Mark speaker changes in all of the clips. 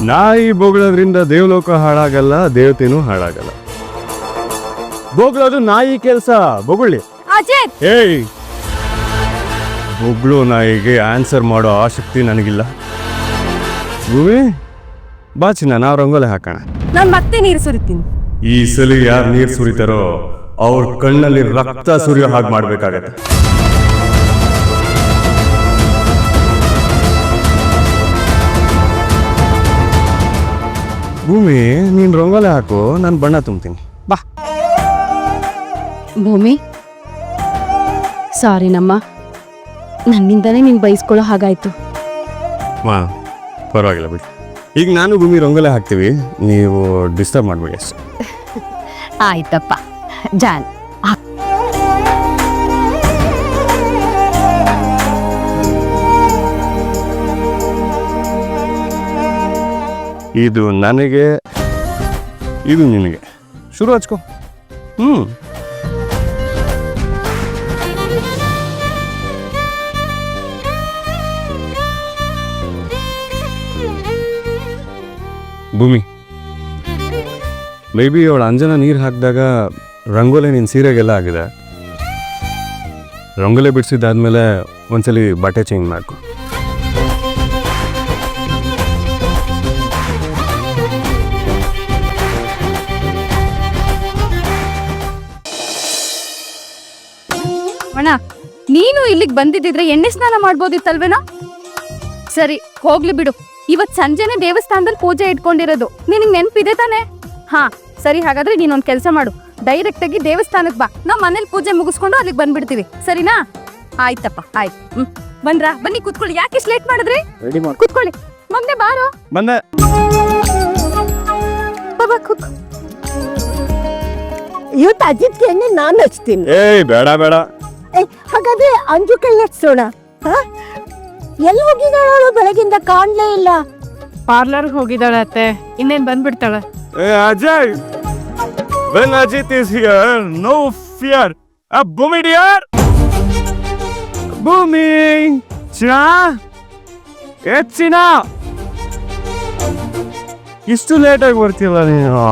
Speaker 1: ನಾಯಿ ಬೊಗಳೋದ್ರಿಂದ ದೇವಲೋಕ ಹಾಳಾಗಲ್ಲ ದೇವತೆನೂ ಹಾಳಾಗಲ್ಲ. ಬೊಗಳೋದು ನಾಯಿ ಕೆಲಸ. ಬೊಗಳಿ
Speaker 2: ಅಜಿತ್!
Speaker 1: ಏಯ್! ಬೊಗಳು ನಾಯಿಗೆ ಆನ್ಸರ್ ಮಾಡೋ ಆಸಕ್ತಿ ನನಗಿಲ್ಲ. ಭೂಮಿ ಬಾಚಿನ ನಾವು ರಂಗೋಲಿ ಹಾಕೋಣ.
Speaker 2: ನಾನು ಮತ್ತೆ ನೀರು ಸುರಿತೀನಿ.
Speaker 1: ಈ ಸಲ ಯಾರು ನೀರು ಸುರಿತಾರೋ ಅವ್ರ ಕಣ್ಣಲ್ಲಿ ರಕ್ತ ಸುರಿಯೋ ಹಾಗೆ ಮಾಡ್ಬೇಕಾಗತ್ತೆ. ಭೂಮಿ ನೀನ್ ರಂಗೋಲೆ ಹಾಕು ನಾನು ಬಣ್ಣ ತುಂಬ್ತೀನಿ. ಬಾ.
Speaker 2: ಭೂಮಿ ಸಾರಿ ನಮ್ಮ. ನನ್ನಿಂದನೇ ನೀನ್ ಬೈಸ್ಕೊಳ್ಳೋ ಹಾಗಾಯ್ತು.
Speaker 1: ಮಾ ಪರವಾಗಿಲ್ಲ ಬಿಡಿ. ಈಗ ನಾನು ಭೂಮಿ ರಂಗೋಲೆ ಹಾಕ್ತೀವಿ ನೀವು ಡಿಸ್ಟರ್ಬ್ ಮಾಡಬೇಡಿ ಅಷ್ಟೇ.
Speaker 2: ಆಯ್ತಪ್ಪ. ಜಾನ್
Speaker 1: ಇದು ನನಗೆ ಇದು ನಿನಗೆ. ಶುರು ಹಚ್ಕೋ ಹ್ಞೂ ಭೂಮಿ. ಮೇ ಬಿ ಅವಳು ಅಂಜನ ನೀರು ಹಾಕಿದಾಗ ರಂಗೋಲೆ ನಿನ್ನ ಸೀರೆಗೆಲ್ಲ ಆಗಿದೆ. ರಂಗೋಲೆ ಬಿಡಿಸಿದ್ದಾದ್ಮೇಲೆ ಒಂದ್ಸಲಿ ಬಟ್ಟೆ ಚೇಂಜ್ ಮಾಡ್ಕೊ.
Speaker 2: ಅಣ್ಣ ನೀನು ಇಲ್ಲಿಗೆ ಬಂದಿದ್ದಿದ್ರೆ ಎಣ್ಣೆ ಸ್ನಾನ ಮಾಡ್ಬೋದಿತ್ತಲ್ವೇನೋ? ಸರಿ ಹೋಗ್ಲಿ ಬಿಡು. ಇವತ್ ಸಂಜೆನೆ ದೇವಸ್ಥಾನದಲ್ಲಿ ಪೂಜೆ ಇಟ್ಕೊಂಡಿರೋದು. ನಿನಗ್ ನೆನ್ಪಿದೆ ತಾನೆ? ಹಾ ಸರಿ ಹಾಗಾದ್ರೆ ನೀನೊಂದ್ ಕೆಲಸ ಮಾಡು. ಡೈರೆಕ್ಟ್ ಆಗಿ ದೇವಸ್ಥಾನಕ್ ಬಾ. ನಾವ್ ಮನೇಲಿ ಪೂಜೆ ಮುಗಿಸ್ಕೊಂಡು ಅಲ್ಲಿಗೆ ಬಂದ್ಬಿಡ್ತೀವಿ. ಸರಿನಾ? ಆಯ್ತಪ್ಪ ಆಯ್ತು. ಹ್ಮ್. ಬಂದ್ರ? ಬನ್ನಿ ಕುತ್ಕೊಳ್ಳಿ. ಯಾಕೆ ಇಷ್ಟು ಲೇಟ್ ಮಾಡಿದ್ರಿ?
Speaker 1: ರೆಡಿ ಮಾಡಿ.
Speaker 2: ಕುತ್ಕೊಳ್ಳಿ. ಮೊನ್ನೆ ಬಾರೋ?
Speaker 1: ಬಂದೆ
Speaker 2: ಬಾಬಾ
Speaker 3: ಇವತ್ತು ಅಜಿತ್ಗೆ ಎಣ್ಣೆ ನಾನು ಹಚ್ತೀನಿ.
Speaker 1: ಏಯ್ ಬೇಡ ಬೇಡ.
Speaker 3: ಹಾಗಾದ್ರೆ ಅಂಜು ಕೈ ಹಚ್ಸೋಣ ಎಲ್ಲಿ ಹೋಗಿದ್ದಾಳು ಬೆಳಗಿಂದ ಕಾಣ್ಲೇ ಇಲ್ಲ.
Speaker 4: ಪಾರ್ಲರ್ಗೆ ಹೋಗಿದ್ದಾಳೆ ಅತ್ತೆ. ಇನ್ನೇನ್ ಬಂದ್ಬಿಡ್ತಾಳೆ?
Speaker 1: ಏ Ajay! When Ajith is here no fear a Bhoomi dear ಭೂಮಿ ಚಾ ಚಿನಾ ಇಷ್ಟು ಲೇಟಾಗಿ ಬರ್ತಿಲ್ಲ ನೀನು?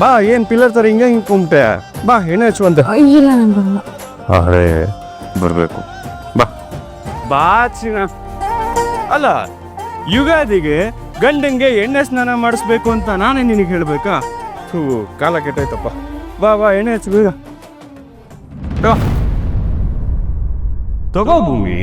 Speaker 1: ಬಾ ಏನ್ ಪಿಲ್ಲರ್ ತರ ಹಿಂಗೆ ಹಿಂಗೆ ಕುಂಟೆ ಬಾ ಹೆಣ್ಣು ಹಚ್ಚುವಂತೆ
Speaker 2: ಇಲ್ಲ
Speaker 1: ಅರೆ ಬರ್ಬೇಕು. ಬಾ. ಬಾ ಚಿನ್ನ. ಅಲ್ಲ ಯುಗಾದಿಗೆ ಗಂಡಂಗೆ ಎಣ್ಣೆ ಸ್ನಾನ ಮಾಡಿಸ್ಬೇಕು ಅಂತ ನಾನೇ ನಿನಗೆ ಹೇಳ್ಬೇಕಾ? ಥೂ ಕಾಲ ಕೆಟ್ಟೈತಪ್ಪ ಬಾ ಬಾ ಎಣ್ಣೆ ಹಚ್ಚು ಬೇಗ. ತಗೋ ಭೂಮಿ.